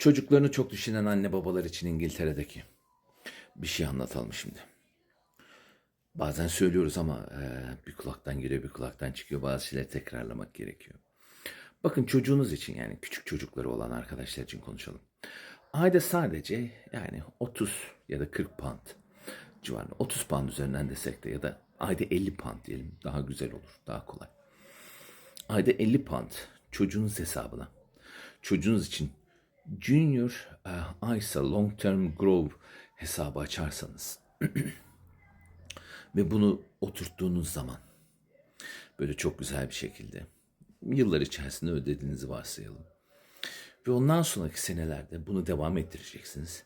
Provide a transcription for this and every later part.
Çocuklarını çok düşünen anne babalar için İngiltere'deki bir şey anlatalım şimdi. Bazen söylüyoruz ama e, bir kulaktan giriyor bir kulaktan çıkıyor. Bazı şeyleri tekrarlamak gerekiyor. Bakın çocuğunuz için yani küçük çocukları olan arkadaşlar için konuşalım. Ayda sadece yani 30 ya da 40 pound civarında 30 pound üzerinden desek de ya da ayda 50 pound diyelim daha güzel olur daha kolay. Ayda 50 pound çocuğunuz hesabına çocuğunuz için Junior uh, ISA Long Term Growth hesabı açarsanız ve bunu oturttuğunuz zaman böyle çok güzel bir şekilde yıllar içerisinde ödediğinizi varsayalım. Ve ondan sonraki senelerde bunu devam ettireceksiniz.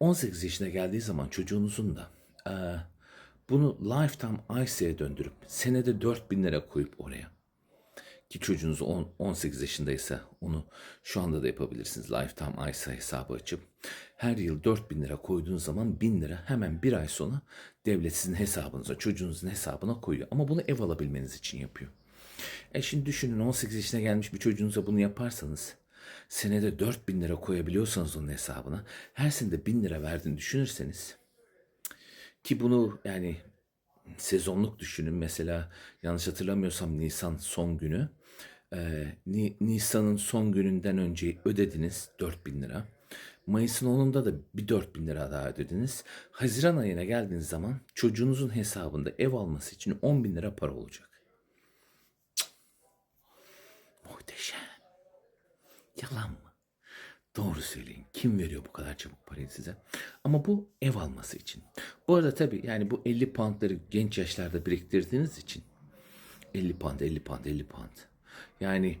18 yaşına geldiği zaman çocuğunuzun da e, bunu lifetime ISA'ya döndürüp senede 4000 lira koyup oraya ki çocuğunuz 10, 18 yaşındaysa onu şu anda da yapabilirsiniz. Lifetime ISA hesabı açıp her yıl 4000 lira koyduğunuz zaman 1000 lira hemen bir ay sonra devlet sizin hesabınıza, çocuğunuzun hesabına koyuyor. Ama bunu ev alabilmeniz için yapıyor. E şimdi düşünün 18 yaşına gelmiş bir çocuğunuza bunu yaparsanız senede 4000 lira koyabiliyorsanız onun hesabına her senede 1000 lira verdiğini düşünürseniz ki bunu yani sezonluk düşünün. Mesela yanlış hatırlamıyorsam Nisan son günü. Ee, Ni- Nisan'ın son gününden önce ödediniz 4000 lira. Mayıs'ın 10'unda da bir 4000 lira daha ödediniz. Haziran ayına geldiğiniz zaman çocuğunuzun hesabında ev alması için 10 bin lira para olacak. Cık. Muhteşem. Yalan mı? Doğru söyleyin. Kim veriyor bu kadar çabuk parayı size? Ama bu ev alması için. Bu arada tabii yani bu 50 poundları genç yaşlarda biriktirdiğiniz için 50 pound, 50 pound, 50 pound. Yani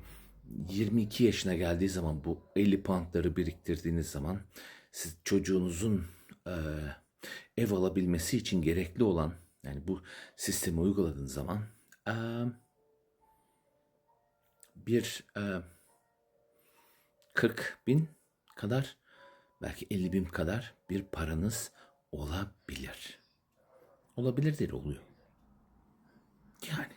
22 yaşına geldiği zaman bu 50 poundları biriktirdiğiniz zaman siz çocuğunuzun e, ev alabilmesi için gerekli olan yani bu sistemi uyguladığınız zaman e, bir e, 40 bin kadar belki 50 bin kadar bir paranız olabilir. Olabilir değil oluyor. Yani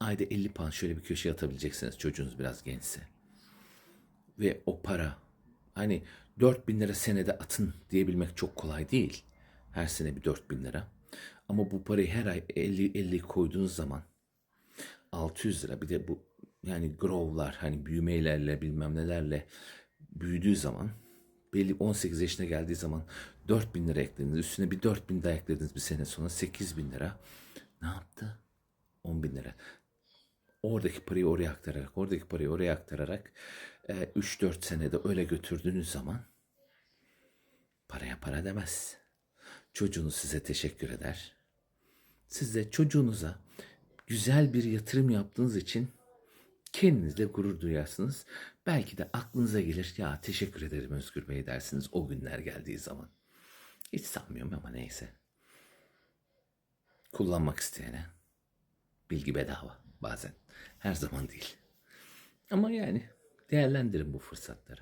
ayda 50 pound şöyle bir köşeye atabileceksiniz çocuğunuz biraz gençse. Ve o para hani 4 bin lira senede atın diyebilmek çok kolay değil. Her sene bir 4 bin lira. Ama bu parayı her ay 50-50 koyduğunuz zaman 600 lira bir de bu yani grow'lar hani büyümelerle bilmem nelerle büyüdüğü zaman belli 18 yaşına geldiği zaman 4000 lira eklediniz. Üstüne bir 4000 daha eklediniz bir sene sonra 8000 lira. Ne yaptı? 10 bin lira. Oradaki parayı oraya aktararak, oradaki parayı oraya aktararak e, 3-4 senede öyle götürdüğünüz zaman paraya para demez. Çocuğunuz size teşekkür eder. Siz çocuğunuza güzel bir yatırım yaptığınız için kendinizle gurur duyarsınız. Belki de aklınıza gelir ya teşekkür ederim Özgür Bey dersiniz o günler geldiği zaman. Hiç sanmıyorum ama neyse. Kullanmak isteyene bilgi bedava bazen. Her zaman değil. Ama yani değerlendirin bu fırsatları.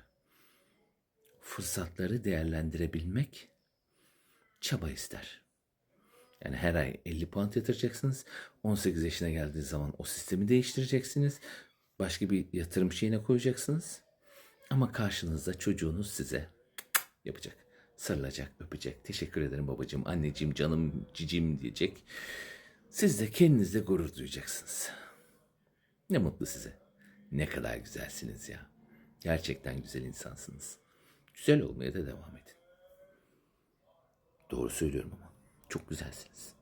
Fırsatları değerlendirebilmek çaba ister. Yani her ay 50 puan yatıracaksınız. 18 yaşına geldiği zaman o sistemi değiştireceksiniz. Başka bir yatırım şeyine koyacaksınız. Ama karşınızda çocuğunuz size yapacak. Sarılacak, öpecek. Teşekkür ederim babacığım, anneciğim, canım, cicim diyecek. Siz de kendinizle gurur duyacaksınız. Ne mutlu size. Ne kadar güzelsiniz ya. Gerçekten güzel insansınız. Güzel olmaya da devam edin. Doğru söylüyorum ama. Çok güzelsiniz.